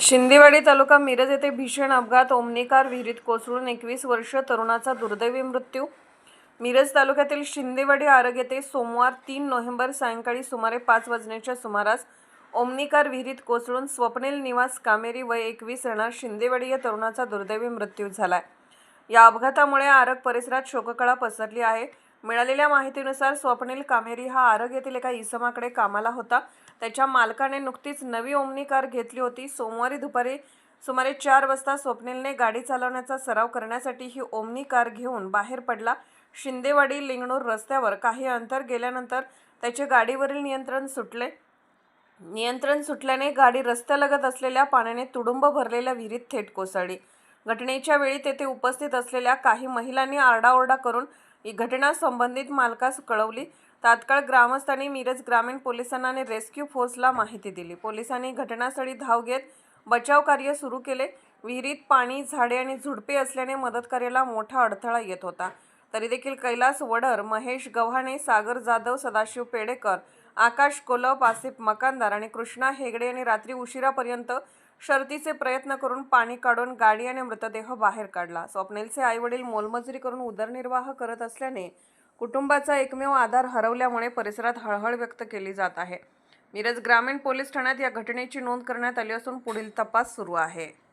शिंदेवाडी तालुका मिरज येथे भीषण अपघात. ओमनिकार विहिरीत कोसळून एकवीस वर्ष तरुणाचा दुर्दैवी मृत्यू. मिरज तालुक्यातील शिंदेवाडी आरग येथे सोमवार तीन नोव्हेंबर सायंकाळी सुमारे पाच वाजण्याच्या सुमारास ओमनिकार विहिरीत कोसळून स्वप्नील निवास कामेरी वय एकवीस राहणार शिंदेवाडी या तरुणाचा दुर्दैवी मृत्यू झालाय. या अपघातामुळे आरग परिसरात शोककळा पसरली आहे. मिळालेल्या माहितीनुसार स्वप्नील कामेरी हा आरग येथील एका इसमाकडे कामाला होता. त्याच्या मालकाने नुकतीच नवी ओमनी कार घेतली होती. सोमवारी दुपारी सुमारे चार वाजता स्वप्नीलने गाडी चालवण्याचा सराव करण्यासाठी ही ओमनी कार घेऊन बाहेर पडला. शिंदेवाडी लिंगणूर रस्त्यावर काही अंतर गेल्यानंतर त्याचे गाडीवरील नियंत्रण सुटले. नियंत्रण सुटल्याने गाडी रस्त्यालगत असलेल्या पाण्याने तुडुंब भरलेल्या विहिरीत थेट कोसळली. घटनेच्या वेळी तेथे उपस्थित असलेल्या काही महिलांनी आरडाओरडा करून ही घटना संबंधित मालकास कळवली. तात्काळ ग्रामस्थांनी मिरज ग्रामीण पोलिसांना आणि रेस्क्यू फोर्सला माहिती दिली. पोलिसांनी घटनास्थळी धाव घेत बचाव कार्य सुरू केले. विहिरीत पाणी झाडे आणि झुडपे असल्याने मदत कार्याला मोठा अडथळा येत होता. तरी देखील कैलास वडर महेश गव्हाणे सागर जाधव सदाशिव पेडेकर आकाश कोलप आसिफ मकानदार आणि कृष्णा हेगडे यांनी रात्री उशिरापर्यंत शर्तीचे प्रयत्न करून पाणी काढून गाडी आणि मृतदेह बाहेर काढला. स्वप्नेलचे आईवडील मोलमजुरी करून उदरनिर्वाह करत असल्याने कुटुंबाचा एकमेव आधार हरवल्यामुळे परिसरात हळहळ व्यक्त केली जात आहे. मिरज ग्रामीण पोलीस ठाण्यात या घटनेची नोंद करण्यात आली असून पुढील तपास सुरू आहे.